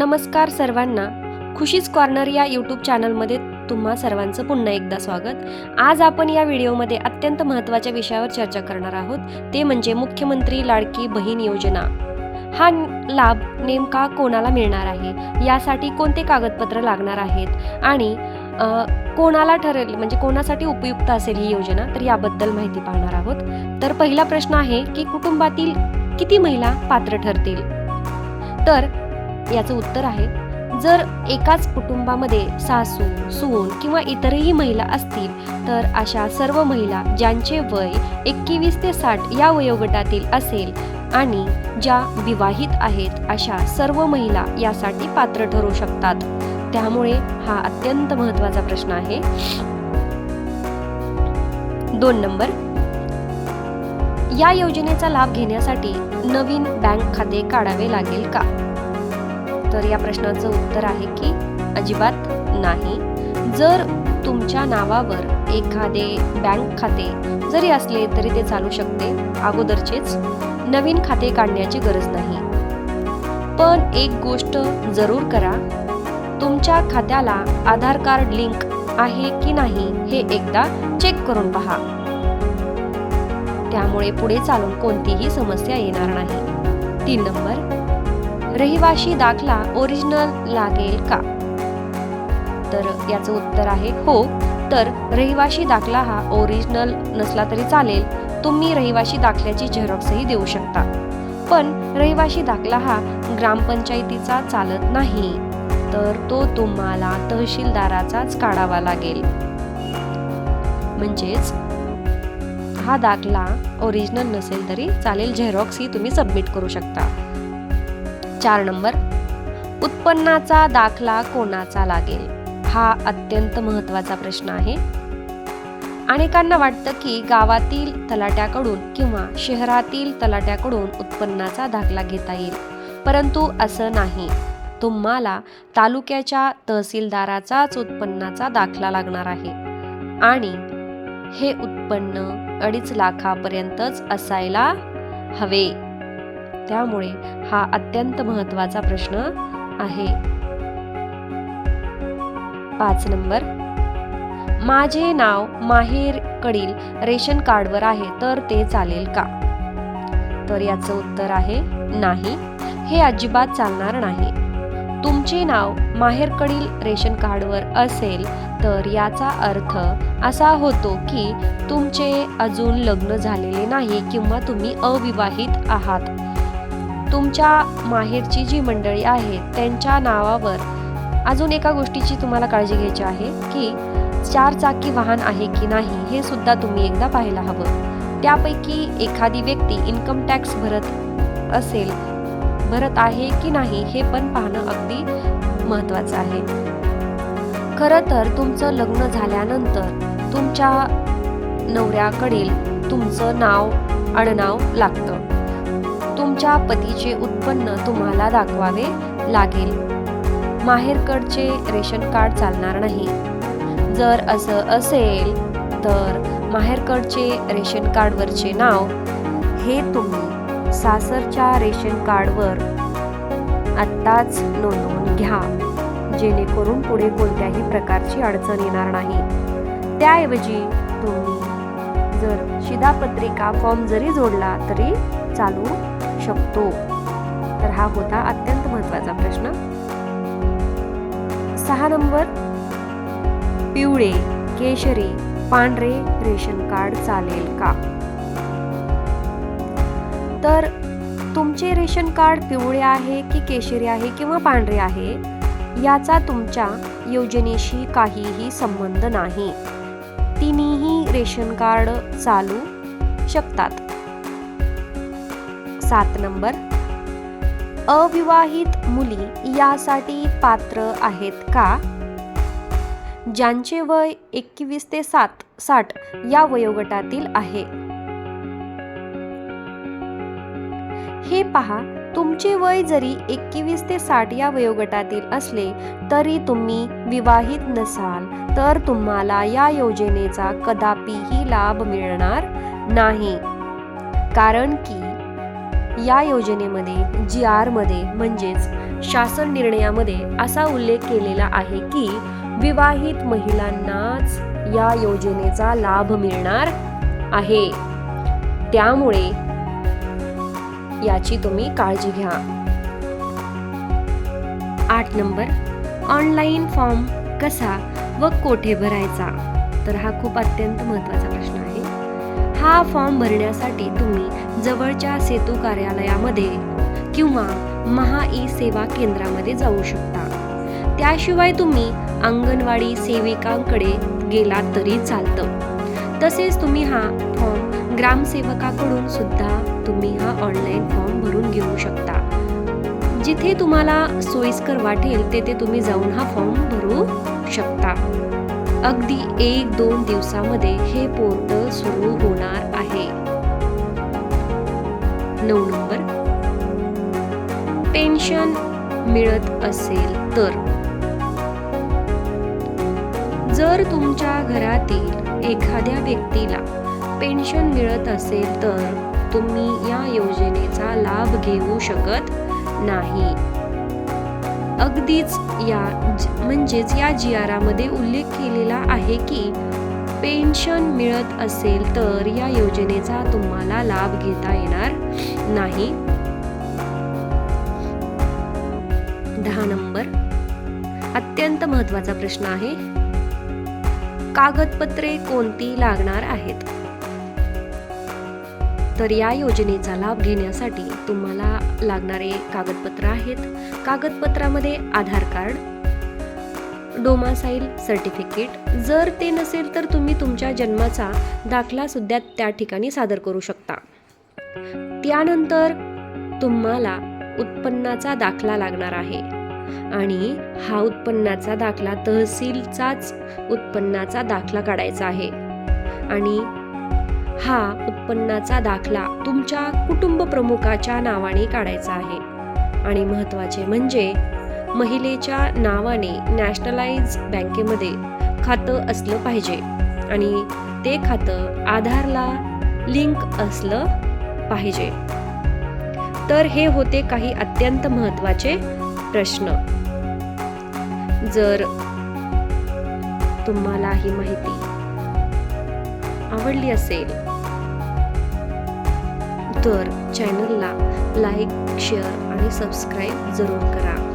नमस्कार सर्वांना. खुशीज कॉर्नर या यूट्यूब चॅनलमध्ये तुम्हा सर्वांचं पुन्हा एकदा स्वागत. आज आपण या व्हिडिओमध्ये अत्यंत महत्त्वाच्या विषयावर चर्चा करणार आहोत. ते म्हणजे मुख्यमंत्री लाडकी बहीण योजना. हा लाभ नेमका कोणाला मिळणार आहे? यासाठी कोणते कागदपत्र लागणार आहेत? आणि कोणाला ठरेल म्हणजे कोणासाठी उपयुक्त असेल ही योजना? तर याबद्दल माहिती पाहणार आहोत. तर पहिला प्रश्न आहे की कुटुंबातील किती महिला पात्र ठरतील? तर याचं उत्तर आहे जर एकाच कुटुंबामध्ये सासू सून किंवा इतरही महिला असतील तर अशा सर्व महिला ज्यांचे वय एकवीस ते साठ या वयोगटातील असेल आणि ज्या विवाहित आहेत अशा सर्व महिला यासाठी पात्र ठरू शकतात. त्यामुळे हा अत्यंत महत्त्वाचा प्रश्न आहे. दोन नंबर. या योजनेचा लाभ घेण्यासाठी नवीन बँक खाते काढावे लागेल का? तर या प्रश्नाचं उत्तर आहे की अजिबात नाही. जर तुमच्या नावावर एखादे बँक खाते जरी असले तरी ते चालू शकते. अगोदरचेच नवीन खाते काढण्याची गरज नाही. पण एक गोष्ट जरूर करा. तुमच्या खात्याला आधार कार्ड लिंक आहे की नाही हे एकदा चेक करून पहा. त्यामुळे पुढे चालून कोणतीही समस्या येणार नाही. तीन नंबर रहिवाशी दाखला ओरिजिनल लागेल का? तर याचं उत्तर आहे हो. तर रहिवाशी दाखला हा ओरिजिनल नसला तरी चालेल. तुम्ही रहिवाशी दाखल्याची झेरॉक्सही देऊ शकता. पण रहिवाशी दाखला हा ग्रामपंचायतीचा चालत नाही. तर तो तुम्हाला तहसीलदाराचाच काढावा लागेल. म्हणजेच हा दाखला ओरिजिनल नसेल तरी चालेल. झेरॉक्स ही तुम्ही सबमिट करू शकता. चार नंबर. उत्पन्नाचा दाखला कोणाचा लागेल? हा अत्यंत महत्त्वाचा प्रश्न आहे. अनेकांना वाटतं की गावातील तलाट्याकडून किंवा शहरातील तलाट्याकडून उत्पन्नाचा दाखला घेता येईल. परंतु असं नाही. तुम्हाला तालुक्याच्या तहसीलदाराचाच उत्पन्नाचा दाखला लागणार आहे. आणि हे उत्पन्न अडीच लाखापर्यंतच असायला हवे. त्यामुळे हा अत्यंत महत्त्वाचा प्रश्न आहे. पाच नंबर. माझे नाव माहेरकडील रेशन कार्डवर आहे तर ते चालेल का? तर याचं उत्तर आहे नाही. हे अजिबात चालणार नाही. तुमचे नाव माहेरकडील रेशन कार्डवर असेल तर याचा अर्थ असा होतो की तुमचे अजून लग्न झालेले नाही किंवा तुम्ही अविवाहित आहात. तुमच्या माहेरची जी मंडळी आहे त्यांच्या नावावर अजून एका गोष्टीची तुम्हाला काळजी घ्यायची आहे की चार चाकी वाहन आहे की नाही हे सुद्धा तुम्ही एकदा पाहायला हवं. त्यापैकी एखादी व्यक्ती इन्कम टॅक्स भरत असेल भरत आहे की नाही हे पण पाहणं अगदी महत्त्वाचं आहे. खरं तर तुमचं लग्न झाल्यानंतर तुमच्या नवऱ्याकडील तुमचं नाव आडनाव लागतं. तुमच्या पतीचे उत्पन्न तुम्हाला दाखवावे लागेल. माहेरकडचे रेशन कार्ड चालणार नाही. जर असं असेल तर माहेरकडचे रेशन कार्डवरचे नाव हे तुम्ही सासरच्या रेशन कार्डवर आत्ताच नोंदवून घ्या. जेणेकरून पुढे कोणत्याही प्रकारची अडचण येणार नाही. त्याऐवजी तुम्ही जर शिधापत्रिका फॉर्म जरी जोडला तरी चालू शकतो. तर हा होता अत्यंत महत्त्वाचा प्रश्न. सहा नंबर. पिवळे केशरी पांढरे रेशन कार्ड चालेल का? तर तुमचे रेशन कार्ड पिवळे आहे की केशरी आहे किंवा पांढरे आहे याचा तुमच्या योजनेशी काहीही संबंध नाही. तिन्ही रेशन कार्ड चालू शकतात. सात नंबर. अविवाहित मुली यासाठी पात्र आहेत का? ज्यांचे वय एकवीस ते सात साठ या वयोगटातील आहे. हे पहा तुमचे वय जरी एकवीस ते साठ या वयोगटातील असले तरी तुम्ही विवाहित नसाल तर तुम्हाला या योजनेचा कदापिही लाभ मिळणार नाही. कारण की या योजनेमध्ये जी आरमध्ये म्हणजेच शासन निर्णयामध्ये असा उल्लेख केलेला आहे की विवाहित महिलांनाच या योजनेचा लाभ मिळणार आहे. त्यामुळे याची तुम्ही काळजी घ्या. आठ नंबर ऑनलाईन फॉर्म कसा व कोठे भरायचा? तर हा खूप अत्यंत महत्त्वाचा प्रश्न आहे. हा फॉर्म भरण्यासाठी तुम्ही जवळच्या सेतू कार्यालयामध्ये किंवा महा ई सेवा केंद्रामध्ये जाऊ शकता. त्याशिवाय तुम्ही अंगणवाडी सेविकांकडे गेलात तरी चालतं. तसेच तुम्ही हा फॉर्म ग्रामसेवकाकडून सुद्धा तुम्ही हा ऑनलाईन फॉर्म भरून घेऊ शकता. जिथे तुम्हाला सोयीस्कर वाटेल तेथे तुम्ही जाऊन हा फॉर्म भरू शकता. अगदी एक दोन दिवसामध्ये हे पोर्टल सुरू होणार नऊ नंबर. पेन्शन मिळत असेल तर. जर तुमच्या घरातील एखाद्या व्यक्तीला पेन्शन मिळत असेल तर तुम्ही या योजनेचा लाभ घेऊ शकत नाही. अगदीच या म्हणजेच या जी आरामध्ये उल्लेख केलेला आहे की पेन्शन मिळत असेल तर या योजनेचा तुम्हाला लाभ घेता येणार नाही. दहा नंबर. अत्यंत महत्त्वाचा प्रश्न आहे. कागदपत्रे कोणती लागणार आहेत? तर या योजनेचा लाभ घेण्यासाठी तुम्हाला लागणारे कागदपत्र आहेत. कागदपत्रामध्ये आधार कार्ड डोमासाईल सर्टिफिकेट. जर ते नसेल तर तुम्ही तुमच्या जन्माचा दाखला सुद्धा त्या ठिकाणी सादर करू शकता. त्यानंतर तुम्हाला उत्पन्नाचा दाखला लागणार आहे. आणि हा उत्पन्नाचा दाखला तहसीलचाच उत्पन्नाचा दाखला काढायचा आहे. आणि हा उत्पन्नाचा दाखला तुमच्या कुटुंब प्रमुखाच्या नावाने काढायचा आहे. आणि महत्त्वाचे म्हणजे महिलेच्या नावाने नॅशनलाइज बँकेमध्ये खातं असलं पाहिजे. आणि ते खातं आधारला लिंक असलं पाहिजे. तर हे होते काही अत्यंत महत्त्वाचे प्रश्न. जर तुम्हाला ही माहिती आवडली असेल तर चॅनलला लाईक शेअर आणि सबस्क्राईब जरूर करा.